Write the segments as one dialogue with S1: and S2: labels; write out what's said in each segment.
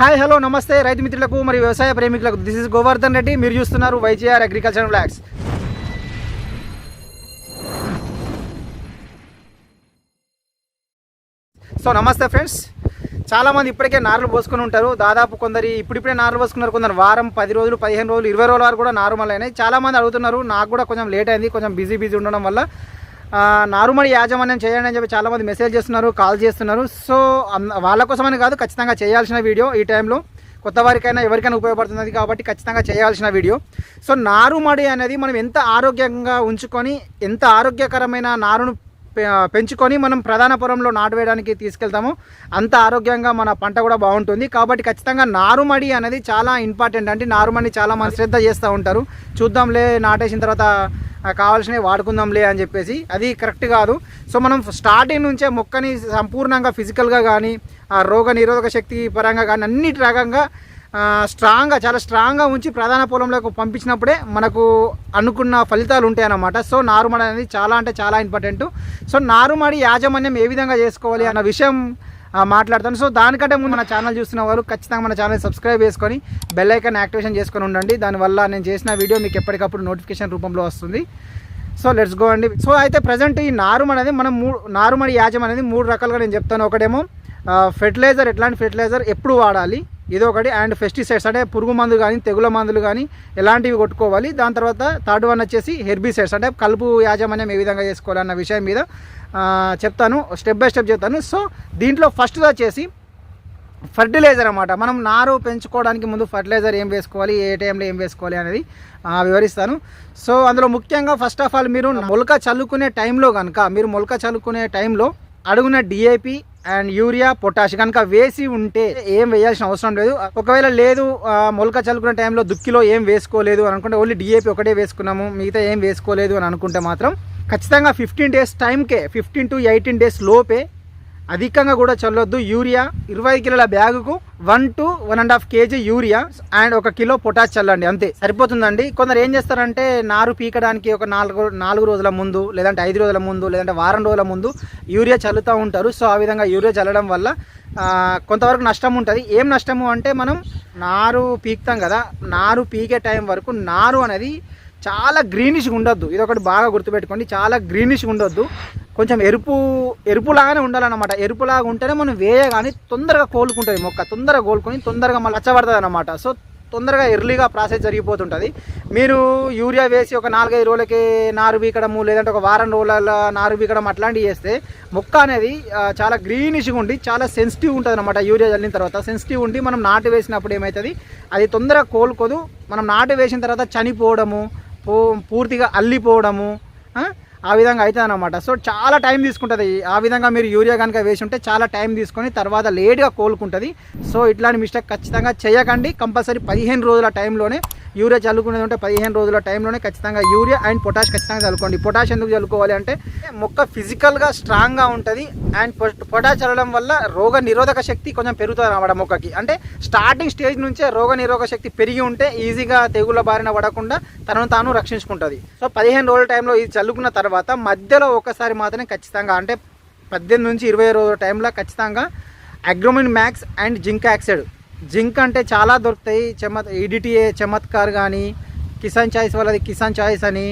S1: Hi hello నమస్తే రైతు మిత్రులకు మరియు వ్యవసాయ ప్రేమికులకు. This is Govardhan Reddy. మీరు చూస్తున్నారు YGR agriculture blogs so namaste friends చాలామంది ఇప్పటికే నార్లు పోసుకుని ఉంటారు. దాదాపు కొందరు ఇప్పుడిప్పుడే నార్లు పోసుకున్నారు. కొందరు వారం పది రోజులు పదిహేను రోజులు ఇరవై రోజుల వరకు కూడా నార్మల్ అయినాయి. చాలామంది అడుగుతున్నారు నాకు కూడా కొంచెం లేట్ అయింది కొంచెం బిజీ బిజీ ఉండడం వల్ల. నారుమడి యాజమాన్యం చేయండి అని చెప్పి చాలామంది మెసేజ్ చేస్తున్నారు కాల్ చేస్తున్నారు. సో వాళ్ళ కోసమని కాదు ఖచ్చితంగా చేయాల్సిన వీడియో ఈ టైంలో. కొత్త వారికైనా ఎవరికైనా ఉపయోగపడుతుంది కాబట్టి ఖచ్చితంగా చేయాల్సిన వీడియో. సో నారుమడి అనేది మనం ఎంత ఆరోగ్యంగా ఉంచుకొని ఎంత ఆరోగ్యకరమైన నారును పె- పెంచుకొని మనం ప్రధాన పొలంలో నాటు వేయడానికి తీసుకెళ్తాము అంత ఆరోగ్యంగా మన పంట కూడా బాగుంటుంది. కాబట్టి ఖచ్చితంగా నారుమడి అనేది చాలా ఇంపార్టెంట్. అంటే నారుమడిని చాలా మంది శ్రద్ధ చేస్తూ ఉంటారు. చూద్దాంలే నాటేసిన తర్వాత కావాల్సినవి వాడుకుందాంలే అని చెప్పేసి. అది కరెక్ట్ కాదు. సో మనం స్టార్టింగ్ నుంచే మొక్కని సంపూర్ణంగా ఫిజికల్గా కానీ ఆ రోగ నిరోధక శక్తి పరంగా కానీ అన్నిటి రకంగా స్ట్రాంగ్గా చాలా స్ట్రాంగ్గా ఉంచి ప్రధాన పొలంలోకి పంపించినప్పుడే మనకు అనుకున్న ఫలితాలు ఉంటాయి అన్నమాట సో నారుమడి అనేది చాలా అంటే చాలా ఇంపార్టెంట్. సో నారుమడి యాజమాన్యం ఏ విధంగా చేసుకోవాలి అన్న విషయం మాట్లాడతాను. సో దానికంటే ముందు మన ఛానల్ చూస్తున్న వాళ్ళు ఖచ్చితంగా మన ఛానల్ సబ్స్క్రైబ్ చేసుకొని బెల్ ఐకాన్ యాక్టివేషన్ చేసుకొని ఉండండి. దానివల్ల నేను చేసిన వీడియో మీకు ఎప్పటికప్పుడు నోటిఫికేషన్ రూపంలో వస్తుంది. సో లెట్స్ గో అండి. సో అయితే ప్రజెంట్ ఈ నారుమడి అనేది మనం మూడు నారుమడి యాజం అనేది మూడు రకాలుగా నేను చెప్తాను. ఒకటేమో ఫెర్టిలైజర్ ఎట్లాంటి ఫెర్టిలైజర్ ఎప్పుడు వాడాలి? ఇదొకటి. ఒకటి అండ్ పెస్టిసైడ్స్ అంటే పురుగు మందులు కానీ తెగుల మందులు కానీ ఎలాంటివి కొట్టుకోవాలి. దాని తర్వాత థర్డ్ వన్ వచ్చేసి హెర్బిసైడ్స్ అంటే కలుపు యాజమాన్యం ఏ విధంగా చేసుకోవాలి అన్న విషయం మీద చెప్తాను. స్టెప్ బై స్టెప్ చెప్తాను. సో దీంట్లో ఫస్ట్ వచ్చేసి ఫర్టిలైజర్ అనమాట మనం నారు పెంచుకోవడానికి ముందు ఫర్టిలైజర్ ఏం వేసుకోవాలి ఏ టైంలో ఏం వేసుకోవాలి అనేది వివరిస్తాను. సో అందులో ముఖ్యంగా ఫస్ట్ ఆఫ్ ఆల్ మీరు మొలక చల్లుకునే టైంలో కనుక మీరు మొలక చల్లుకునే టైంలో అడుగున డిఏపి అండ్ యూరియా పొటాష్ కనుక వేసి ఉంటే ఏం వేయాల్సిన అవసరం లేదు. ఒకవేళ లేదు మొలక చల్లుకునే టైంలో దుక్కిలో ఏం వేసుకోలేదు అని అనుకుంటే ఓన్లీ డిఏపి ఒకటే వేసుకున్నాము మిగతా ఏం వేసుకోలేదు అని అనుకుంటే మాత్రం ఖచ్చితంగా ఫిఫ్టీన్ డేస్ టైంకే ఫిఫ్టీన్ టు ఎయిటీన్ డేస్ లోపే అధికంగా కూడా చల్లొద్దు. యూరియా ఇరవై కిలోల బ్యాగుకు one to one and half KG urea and ఒక కిలో పొటాష్ చల్లండి అంతే. సరిపోతుందండి. కొందరు ఏం చేస్తారంటే నారు పీకడానికి ఒక నాలుగు నాలుగు రోజుల ముందు లేదంటే ఐదు రోజుల ముందు లేదంటే వారం రోజుల ముందు యూరియా చల్లుతూ ఉంటారు. సో ఆ విధంగా యూరియా చల్లడం వల్ల కొంతవరకు నష్టం ఉంటుంది. ఏం నష్టము అంటే మనం నారు పీకుతాం కదా నారు పీకే టైం వరకు నారు అనేది చాలా గ్రీనిష్గా ఉండొద్దు. ఇది ఒకటి బాగా గుర్తుపెట్టుకోండి. చాలా గ్రీనిష్గా ఉండొద్దు. కొంచెం ఎరుపు ఎరుపులాగానే ఉండాలన్నమాట. ఎరుపులాగా ఉంటేనే మనం వేయగానే తొందరగా కోలుకుంటుంది మొక్క. తొందరగా కోలుకొని తొందరగా మళ్ళీ పచ్చబడుతుంది అనమాట సో తొందరగా ఎర్లీగా ప్రాసెస్ జరిగిపోతుంటుంది. మీరు యూరియా వేసి ఒక నాలుగైదు రోజులకి నారు బీకడము లేదంటే ఒక వారం రోజుల నారు బీకడం అట్లాంటివి చేస్తే మొక్క అనేది చాలా గ్రీనిష్గా ఉండి చాలా సెన్సిటివ్ ఉంటుంది అనమాట యూరియా చల్లిన తర్వాత. సెన్సిటివ్ ఉండి మనం నాటు వేసినప్పుడు ఏమవుతుంది అది తొందరగా కోలుకోదు. మనం నాటు వేసిన తర్వాత చనిపోవడము పూ పూర్తిగా అల్లిపోవడము ఆ? విధంగా అవుతుంది అనమాట సో చాలా టైం తీసుకుంటుంది. ఆ విధంగా మీరు యూరియా కనుక వేసి ఉంటే చాలా టైం తీసుకొని తర్వాత లేట్గా కోలుకుంటుంది. సో ఇట్లాంటి మిస్టేక్ ఖచ్చితంగా చేయకండి. కంపల్సరీ పదిహేను రోజుల టైంలోనే యూరియా చల్లుకునేది ఉంటే పదిహేను రోజుల టైంలోనే ఖచ్చితంగా యూరియా అండ్ పొటాష్ ఖచ్చితంగా చల్లుకోండి. పొటాష్ ఎందుకు చల్లుకోవాలి అంటే మొక్క ఫిజికల్గా స్ట్రాంగ్గా ఉంటుంది అండ్ పొటాష్ చల్లడం వల్ల రోగ నిరోధక శక్తి కొంచెం పెరుగుతుంది అన్నమాట మొక్కకి. అంటే స్టార్టింగ్ స్టేజ్ నుంచే రోగ నిరోధక శక్తి పెరిగి ఉంటే ఈజీగా తెగుళ్ళ బారిన పడకుండా తనను తాను రక్షించుకుంటుంది. సో పదిహేను రోజుల టైంలో ఇది చల్లుకున్న తర్వాత మధ్యలో ఒకసారి మాత్రమే ఖచ్చితంగా అంటే పద్దెనిమిది నుంచి ఇరవై రోజుల టైంలో ఖచ్చితంగా Agromin max and zinc oxide zinc అంటే చాలా దొరుకుతాయి. చెమత్ ఈడిటిఏ చమత్కార్ కానీ కిసాన్ చాయిస్ వాళ్ళది కిసాన్ చాయిస్ అని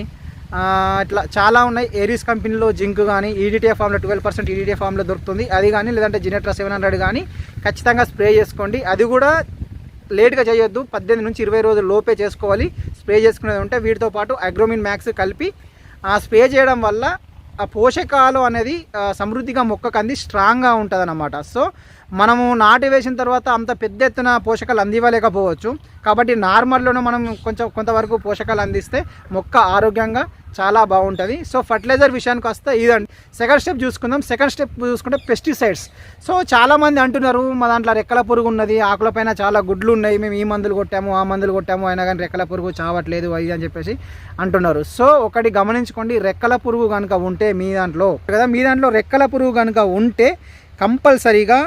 S1: ఇట్లా చాలా ఉన్నాయి. ఏరీస్ కంపెనీలో జింక్ కానీ ఈడిటిఏ ఫామ్లో ట్వెల్వ్ పర్సెంట్ ఈడిటిఏ ఫామ్లో దొరుకుతుంది. అది కానీ లేదంటే జినెట్రా సెవెన్ హండ్రెడ్ కానీ ఖచ్చితంగా స్ప్రే చేసుకోండి. అది కూడా లేట్గా చేయొద్దు. పద్దెనిమిది నుంచి ఇరవై రోజుల లోపే చేసుకోవాలి. స్ప్రే చేసుకునేది ఉంటే వీటితో పాటు అగ్రోమిన్ మ్యాక్స్ కలిపి ఆ స్ప్రే చేయడం వల్ల ఆ పోషకాలు అనేది సమృద్ధిగా మొక్కకు అంది స్ట్రాంగ్గా ఉంటుంది అనమాట సో మనము నాటి వేసిన తర్వాత అంత పెద్ద ఎత్తున పోషకాలు అందివ్వలేకపోవచ్చు. కాబట్టి నార్మల్లోనూ మనం కొంచెం కొంతవరకు పోషకాలు అందిస్తే మొక్క ఆరోగ్యంగా చాలా బాగుంటుంది. సో ఫర్టిలైజర్ విషయానికి వస్తే ఇదండి. సెకండ్ స్టెప్ చూసుకుందాం. సెకండ్ స్టెప్ చూసుకుంటే పెస్టిసైడ్స్. సో చాలామంది అంటున్నారు మా దాంట్లో రెక్కల పురుగు ఉన్నది ఆకులపైన చాలా గుడ్లు ఉన్నాయి మేము ఈ మందులు కొట్టాము ఆ మందులు కొట్టాము అయినా కానీ రెక్కల పురుగు చావట్లేదు అది అని చెప్పేసి అంటున్నారు. సో ఒకటి గమనించుకోండి రెక్కల పురుగు కనుక ఉంటే మీ దాంట్లో కదా మీ దాంట్లో రెక్కల పురుగు కనుక ఉంటే కంపల్సరీగా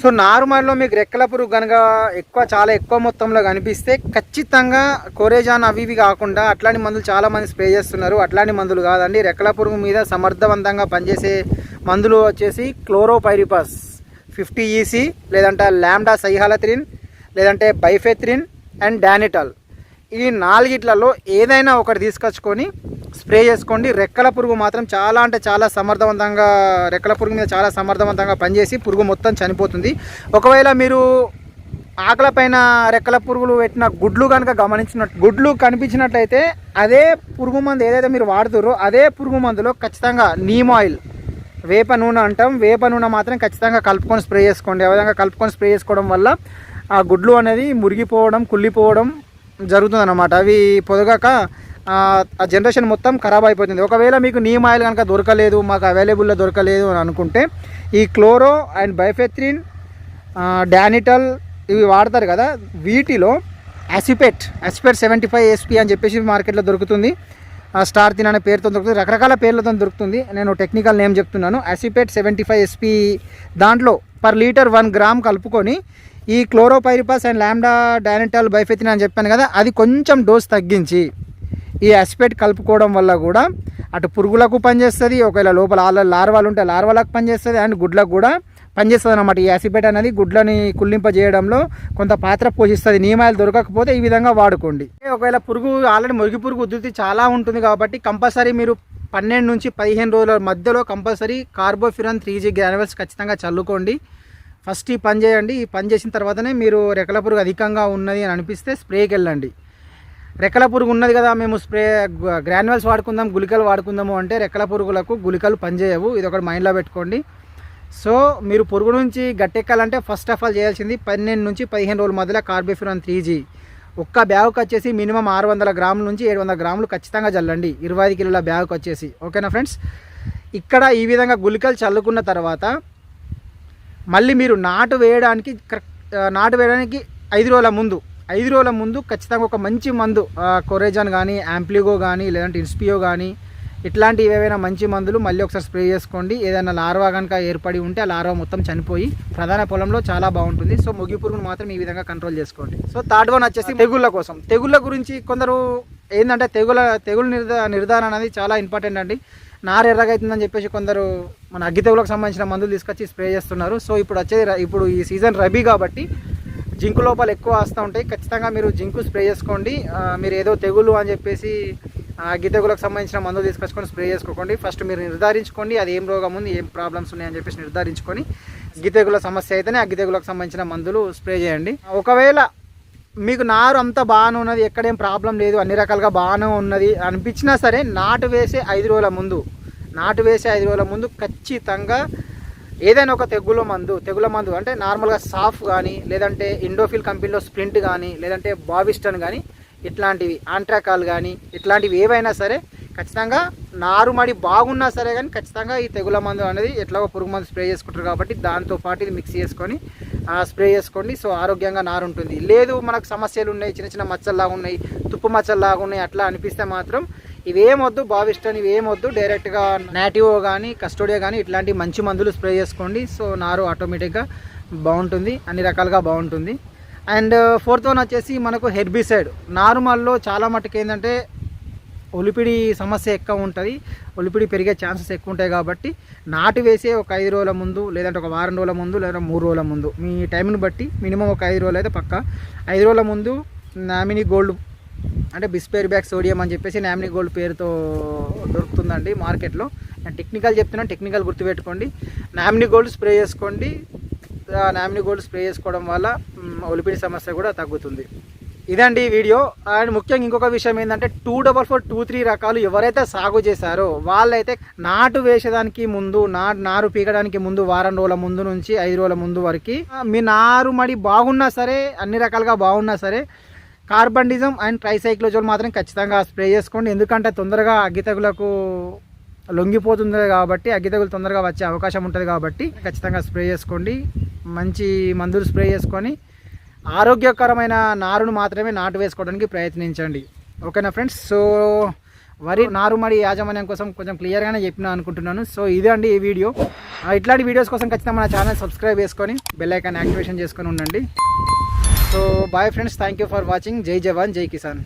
S1: సో నార్మల్లో మీకు రెక్కల పురుగు కనుక ఎక్కువ చాలా ఎక్కువ మొత్తంలో కనిపిస్తే ఖచ్చితంగా కోరేజాన్ అవి ఇవి కాకుండా అట్లాంటి మందులు చాలామంది స్ప్రే చేస్తున్నారు. అట్లాంటి మందులు కాదండి. రెక్కల పురుగు మీద సమర్థవంతంగా పనిచేసే మందులు వచ్చేసి క్లోరోపైరిపస్ ఫిఫ్టీ ఈసీ లేదంటే ల్యాండా సైహాలత్రిన్ లేదంటే బైఫెత్రిన్ అండ్ డానిటాల్. ఈ నాలుగిట్లలో ఏదైనా ఒకటి తీసుకొచ్చుకొని స్ప్రే చేసుకోండి. రెక్కల పురుగు మాత్రం చాలా అంటే చాలా సమర్థవంతంగా రెక్కల పురుగు మీద చాలా సమర్థవంతంగా పనిచేసి పురుగు మొత్తం చనిపోతుంది. ఒకవేళ మీరు ఆకల పైన రెక్కల పురుగులు పెట్టిన గుడ్లు కనుక గమనించినట్టు గుడ్లు కనిపించినట్లయితే అదే పురుగు మందు ఏదైతే మీరు వాడుతారో అదే పురుగు మందులో ఖచ్చితంగా నీమ్ ఆయిల్ వేప నూనె అంటాం. వేప నూనె మాత్రం ఖచ్చితంగా కలుపుకొని స్ప్రే చేసుకోండి. ఆ విధంగా కలుపుకొని స్ప్రే చేసుకోవడం వల్ల ఆ గుడ్లు అనేది మురిగిపోవడం కుళ్ళిపోవడం జరుగుతుంది అన్నమాట అవి పొదగాక ఆ జనరేషన్ మొత్తం ఖరాబ్ అయిపోతుంది. ఒకవేళ మీకు నీమ్ ఆయిల్ కనుక దొరకలేదు మాకు అవైలబుల్లో దొరకలేదు అని అనుకుంటే ఈ క్లోరో అండ్ బైఫెత్రిన్ డానిటల్ ఇవి వాడతారు కదా వీటిలో acephate acephate seventy five SP అని చెప్పేసి మార్కెట్లో దొరుకుతుంది. ఆ స్టార్ తిన్ అనే పేరుతో దొరుకుతుంది. రకరకాల పేర్లతో దొరుకుతుంది. నేను టెక్నికల్ నేమ్ చెప్తున్నాను. అసిపెట్ సెవెంటీ ఫైవ్ ఎస్పీ దాంట్లో పర్ లీటర్ వన్ గ్రామ్ కలుపుకొని ఈ క్లోరోపైరిపాస్ అండ్ ల్యాండా డానిటల్ బైఫెతిన్ అని చెప్పాను కదా అది కొంచెం డోస్ తగ్గించి ఈ అసిపెట్ కలుపుకోవడం వల్ల కూడా అటు పురుగులకు పనిచేస్తుంది ఒకవేళ లోపల లార్వాలు ఉంటే లార్వాలకు పనిచేస్తుంది అండ్ గుడ్లకు కూడా పనిచేస్తుంది అనమాట ఈ యాసిపెట్ అనేది గుడ్లని కుళ్ళింపజేయడంలో కొంత పాత్ర పోషిస్తుంది. నియమాలు దొరకకపోతే ఈ విధంగా వాడుకోండి. ఒకవేళ పురుగు ఆల్రెడీ మురిగి పురుగు ఉధృతి చాలా ఉంటుంది కాబట్టి కంపల్సరీ మీరు పన్నెండు నుంచి పదిహేను రోజుల మధ్యలో compulsory carbofuran three G granules ఖచ్చితంగా చల్లుకోండి. ఫస్ట్ ఈ పని చేయండి. ఈ పని చేసిన తర్వాతనే మీరు రెక్కల పురుగు అధికంగా ఉన్నది అని అనిపిస్తే స్ప్రేకి వెళ్ళండి రెక్కల పురుగు ఉన్నది కదా మేము స్ప్రే గ్రాన్యువల్స్ వాడుకుందాం గుళికలు వాడుకుందాము అంటే రెక్కల పురుగులకు గుళికలు పనిచేయవు. ఇది ఒకటి మైండ్లో పెట్టుకోండి. సో మీరు పురుగు నుంచి గట్టెక్కాలంటే ఫస్ట్ ఆఫ్ ఆల్ చేయాల్సింది పన్నెండు నుంచి పదిహేను రోజుల మధ్యలో కార్బిఫిరాన్ త్రీ జీ. ఒక్క బ్యాగ్కి వచ్చేసి మినిమం ఆరు వందల గ్రాముల నుంచి ఏడు వందల గ్రాములు ఖచ్చితంగా చల్లండి. ఇరవై ఐదు కిలోల బ్యాగ్కి వచ్చేసి. ఓకేనా ఫ్రెండ్స్? ఇక్కడ ఈ విధంగా గుళికలు చల్లుకున్న తర్వాత మళ్ళీ మీరు నాటు వేయడానికి నాటు వేయడానికి ఐదు రోజుల ముందు ఐదు రోజుల ముందు ఖచ్చితంగా ఒక మంచి మందు కొరేజాన్ కానీ యాంప్లిగో కానీ లేదంటే ఇన్స్పియో కానీ ఇట్లాంటివి ఏవైనా మంచి మందులు మళ్ళీ ఒకసారి స్ప్రే చేసుకోండి. ఏదైనా లార్వా కనుక ఏర్పడి ఉంటే ఆ లార్వా మొత్తం చనిపోయి ప్రధాన పొలంలో చాలా బాగుంటుంది. సో ముగి పురుగును మాత్రం ఈ విధంగా కంట్రోల్ చేసుకోండి. సో థర్డ్ వన్ వచ్చేసి తెగుళ్ళ కోసం. తెగుళ్ళ గురించి కొందరు ఏంటంటే తెగుల తెగులు నిర్ధా నిర్ధారణ అనేది చాలా ఇంపార్టెంట్ అండి. నార ఎర్రగైతుందని చెప్పేసి కొందరు మన అగ్గి తెగులకు సంబంధించిన మందులు తీసుకొచ్చి స్ప్రే చేస్తున్నారు. సో ఇప్పుడు వచ్చేది ఇప్పుడు ఈ సీజన్ రబీ కాబట్టి జింకు లోపాలు ఎక్కువ వస్తూ ఉంటాయి. ఖచ్చితంగా మీరు జింకు స్ప్రే చేసుకోండి. మీరు ఏదో తెగులు అని చెప్పేసి గిద్దెగులకు సంబంధించిన మందులు తీసుకొచ్చుకొని స్ప్రే చేసుకోండి ఫస్ట్ మీరు నిర్ధారించుకోండి అది ఏం రోగం ఉంది ఏం ప్రాబ్లమ్స్ ఉన్నాయని చెప్పేసి నిర్ధారించుకొని గిద్దెగుల తెగుల సమస్య అయితేనే ఆ తెగులకు సంబంధించిన మందులు స్ప్రే చేయండి. ఒకవేళ మీకు నారు అంతా బాగానే ఉన్నది ఎక్కడేం ప్రాబ్లం లేదు అన్ని రకాలుగా బాగానే ఉన్నది అనిపించినా సరే నాటు వేసే ఐదు రోజుల ముందు నాటు వేసే ఐదు రోజుల ముందు ఖచ్చితంగా ఏదైనా ఒక తెగుల మందు తెగుల మందు అంటే నార్మల్గా సాఫ్ కానీ లేదంటే ఇండోఫిల్ కంపెనీలో స్ప్రింట్ కానీ లేదంటే బావిస్టన్ కానీ ఇట్లాంటివి ఆంట్రాకాల్ కానీ ఇట్లాంటివి ఏవైనా సరే ఖచ్చితంగా నారుమడి బాగున్నా సరే కానీ ఖచ్చితంగా ఈ తెగుల మందు అనేది ఎట్లాగో పురుగు మందు స్ప్రే చేసుకుంటారు కాబట్టి దాంతోపాటు ఇది మిక్స్ చేసుకొని స్ప్రే చేసుకోండి. సో ఆరోగ్యంగా నారు ఉంటుంది లేదు మనకు సమస్యలు ఉన్నాయి చిన్న చిన్న మచ్చల్లాగా ఉన్నాయి తుప్పు మచ్చల్లాగా ఉన్నాయి అట్లా అనిపిస్తే మాత్రం ఇవేమొద్దు బావిస్టన్ ఇవేమొద్దు. డైరెక్ట్గా నాటివో కానీ కస్టోడియో కానీ ఇట్లాంటి మంచి మందులు స్ప్రే చేసుకోండి. సో నారు ఆటోమేటిక్గా బాగుంటుంది. అన్ని రకాలుగా బాగుంటుంది. అండ్ ఫోర్త్ వన్ వచ్చేసి మనకు హెర్బిసైడ్ నార్మల్లో చాలా మటుకు ఏంటంటే ఒలిపిడి సమస్య ఎక్కువ ఉంటుంది. ఒలిపిడి పెరిగే ఛాన్సెస్ ఎక్కువ ఉంటాయి కాబట్టి నాటు వేసే ఒక ఐదు రోజుల ముందు లేదంటే ఒక వారం రోజుల ముందు లేదా మూడు రోజుల ముందు. మీ టైంని బట్టి మినిమం ఒక ఐదు రోజులు అయితే పక్క. ఐదు రోజుల ముందు నామినీ గోల్డ్ అంటే బిస్పేర్ బ్యాక్ సోడియం అని చెప్పేసి నామినీ గోల్డ్ పేరుతో దొరుకుతుందండి మార్కెట్లో. నేను టెక్నికల్ చెప్తున్నాను టెక్నికల్ గుర్తుపెట్టుకోండి. నామినీ గోల్డ్ స్ప్రే చేసుకోండి. నామినీ గోల్డ్ స్ప్రే చేసుకోవడం వల్ల ఒలిపిడి సమస్య కూడా తగ్గుతుంది. ఇదండి వీడియో. అండ్ ముఖ్యంగా ఇంకొక విషయం ఏంటంటే two double four two three రకాలు ఎవరైతే సాగు చేశారో వాళ్ళైతే నాటు వేసేదానికి ముందు నా నారు పీకడానికి ముందు వారం రోజుల ముందు నుంచి ఐదు రోజుల ముందు వరకు మీ నారు మడి బాగున్నా సరే అన్ని రకాలుగా బాగున్నా సరే కార్బండిజం అండ్ ట్రైసైక్లోజోల్ మాత్రం ఖచ్చితంగా స్ప్రే చేసుకోండి. ఎందుకంటే తొందరగా అగ్గితగులకు లొంగిపోతుంది కాబట్టి అగ్గితగులు తొందరగా వచ్చే అవకాశం ఉంటుంది కాబట్టి ఖచ్చితంగా స్ప్రే చేసుకోండి. మంచి మందులు స్ప్రే చేసుకొని ఆరోగ్యకరమైన నారును మాత్రమే నాటు వేసుకోవడానికి ప్రయత్నించండి. ఓకేనా ఫ్రెండ్స్? సో వరి నారుమడి యాజమాన్యం కోసం కొంచెం క్లియర్గానే చెప్పిన అనుకుంటున్నాను. సో ఇదే అండి ఈ వీడియో. ఇట్లాంటి వీడియోస్ కోసం ఖచ్చితంగా మన ఛానల్ సబ్స్క్రైబ్ చేసుకొని బెల్ ఐకాన్ యాక్టివేషన్ చేసుకొని ఉండండి. So bye friends thank you for watching జై జవాన్ జై కిసాన్